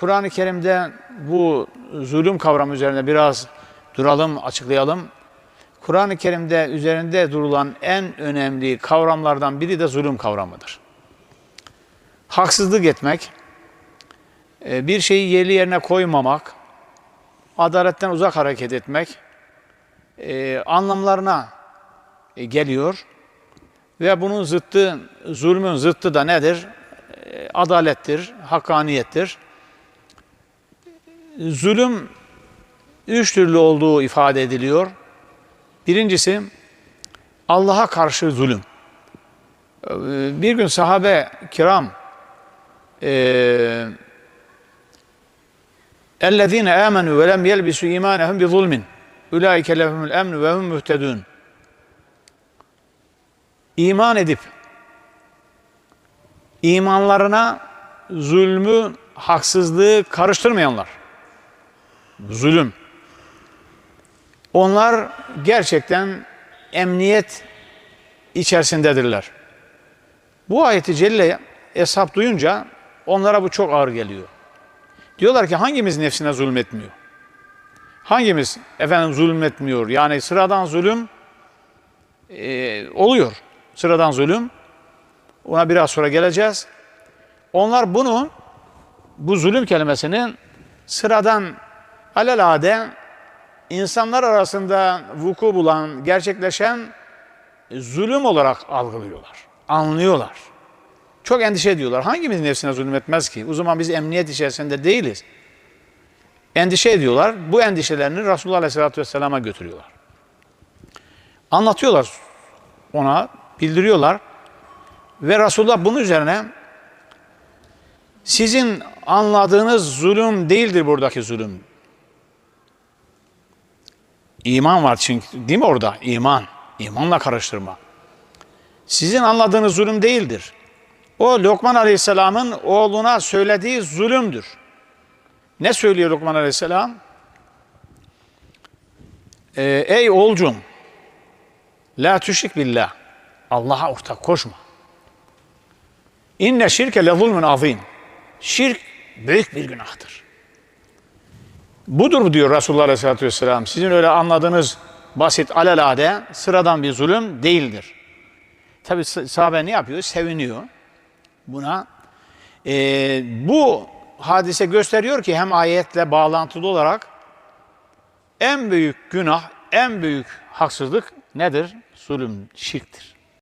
Kur'an-ı Kerim'de bu zulüm kavramı üzerine biraz duralım, açıklayalım. Kur'an-ı Kerim'de üzerinde durulan en önemli kavramlardan biri de zulüm kavramıdır. Haksızlık etmek, e, bir şeyi yerli yerine koymamak, adaletten uzak hareket etmek e, anlamlarına e, geliyor. Ve bunun zıttı, zulmün zıttı da nedir? Adalettir, hakkaniyettir. Zulüm üç türlü olduğu ifade ediliyor. Birincisi Allah'a karşı zulüm. E, Bir gün sahabe kiram اَلَّذ۪ينَ آمَنُوا وَلَمْ يَلْبِسُوا اِيمَانَهُمْ بِظُلْمٍ اُولَٰئِكَ لَهُمُ الْاَمْنُ وَهُمْ مُهْتَدُونَ İman edip imanlarına zulmü, haksızlığı karıştırmayanlar. Zulüm. Onlar gerçekten emniyet içerisindedirler. Bu ayeti celle hesap duyunca onlara bu çok ağır geliyor. Diyorlar ki hangimiz nefsine zulmetmiyor? Hangimiz efendim zulmetmiyor? Yani sıradan zulüm e, oluyor. Sıradan zulüm. Ona biraz sonra geleceğiz. Onlar bunu bu zulüm kelimesinin sıradan alelade insanlar arasında vuku bulan, gerçekleşen zulüm olarak algılıyorlar. Anlıyorlar. Çok endişe ediyorlar. Hangimiz nefsine zulmetmez ki? O zaman biz emniyet içerisinde değiliz. Endişe ediyorlar. Bu endişelerini Resulullah Aleyhisselatü Vesselam'a götürüyorlar. Anlatıyorlar ona, bildiriyorlar. Ve Resulullah bunun üzerine sizin anladığınız zulüm değildir buradaki zulüm. İman var çünkü değil mi orada? İman. İmanla karıştırma. Sizin anladığınız zulüm değildir. O Lokman Aleyhisselam'ın oğluna söylediği zulümdür. Ne söylüyor Lokman Aleyhisselam? Ee, ey oğulcum, la tüşrik billah. Allah'a ortak koşma. İnne şirke le zulmün azim. Şirk büyük bir günahtır. Budur diyor Resulullah Aleyhisselatü Vesselam. Sizin öyle anladığınız basit alelade sıradan bir zulüm değildir. Tabi sahabe ne yapıyor? Seviniyor buna. Ee, bu hadise gösteriyor ki hem ayetle bağlantılı olarak en büyük günah, en büyük haksızlık nedir? Zulüm, şirktir.